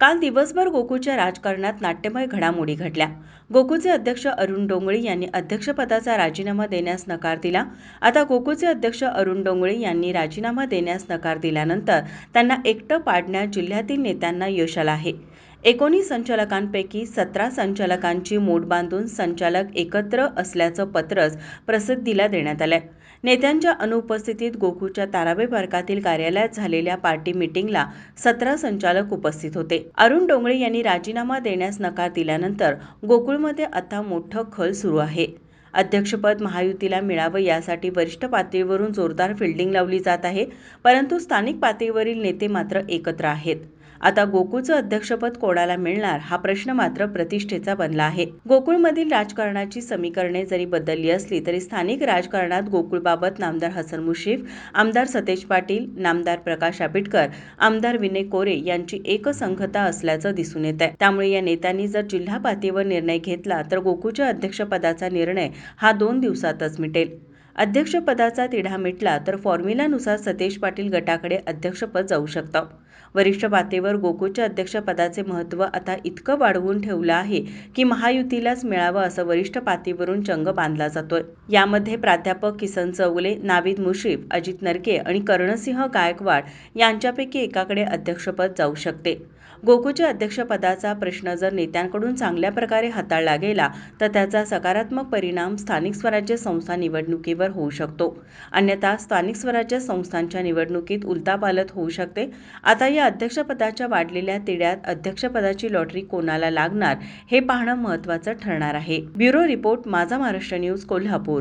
काल दिवसभर गोकुळच्या राजकारणात नाट्यमय घडामोडी घडल्या. गोकुळचे अध्यक्ष अरुण डोंगळे यांनी अध्यक्षपदाचा राजीनामा देण्यास नकार दिला. आता गोकुळचे अध्यक्ष अरुण डोंगळे यांनी राजीनामा देण्यास नकार दिल्यानंतर त्यांना एकटं पाडण्यात जिल्ह्यातील नेत्यांना यश आलं आहे. एकोणीस संचालकांपैकी सतरा संचालकांची मोट बांधून संचालक एकत्र असल्याचं पत्रच प्रसिद्धीला देण्यात आलंय. नेत्यांच्या अनुपस्थितीत गोकुळच्या तारावे पार्कातील कार्यालयात झालेल्या पार्टी मिटिंगला सतरा संचालक उपस्थित होते. अरुण डोंगळे यांनी राजीनामा देण्यास नकार दिल्यानंतर गोकुळमध्ये आता मोठं खल सुरू आहे. अध्यक्षपद महायुतीला मिळावं यासाठी वरिष्ठ पातळीवरून जोरदार फिल्डिंग लावली जात आहे परंतु स्थानिक पातळीवरील नेते मात्र एकत्र आहेत. आता गोकुळचं अध्यक्षपद कोणाला मिळणार हा प्रश्न मात्र प्रतिष्ठेचा बनला आहे. गोकुळमधील राजकारणाची समीकरणे जरी बदलली असली तरी स्थानिक राजकारणात गोकुळबाबत नामदार हसन मुश्रीफ आमदार सतेज पाटील नामदार प्रकाश आंबेडकर आमदार विनय कोरे यांची एकसंघता असल्याचं दिसून येत आहे त्यामुळे या नेत्यांनी जर जिल्हा पातळीवर निर्णय घेतला तर गोकुळच्या अध्यक्षपदाचा निर्णय हा दोन दिवसातच मिटेल. अध्यक्षपदाचा तिढा मिटला तर फॉर्म्युलानुसार सतेज पाटील गटाकडे अध्यक्षपद जाऊ शकतं. वरिष्ठ पातळीवर गोकुळच्या अध्यक्षपदाचे महत्त्व आता इतकं वाढवून ठेवलं आहे की महायुतीलाच मिळावं असं वरिष्ठ पातळीवरून चंग बांधला जातोय. यामध्ये प्राध्यापक किसन चौगले नाविद मुश्रीफ अजित नरके आणि कर्णसिंह गायकवाड यांच्यापैकी एकाकडे अध्यक्षपद जाऊ शकते. गोकुळच्या अध्यक्षपदाचा प्रश्न जर नेत्यांकडून चांगल्या प्रकारे हाताळला गेला तर त्याचा सकारात्मक परिणाम स्थानिक स्वराज्य संस्था निवडणुकीवर होऊ शकतो. अन्यथा स्थानिक स्वराज्य संस्थांच्या निवडणुकीत उलतापालत होऊ शकते. आता आता या अध्यक्षपदाच्या वाढलेल्या तिढ्यात अध्यक्षपदाची लॉटरी कोणाला लागणार हे पाहणं महत्त्वाचं ठरणार आहे. ब्युरो रिपोर्ट माझा महाराष्ट्र न्यूज कोल्हापूर.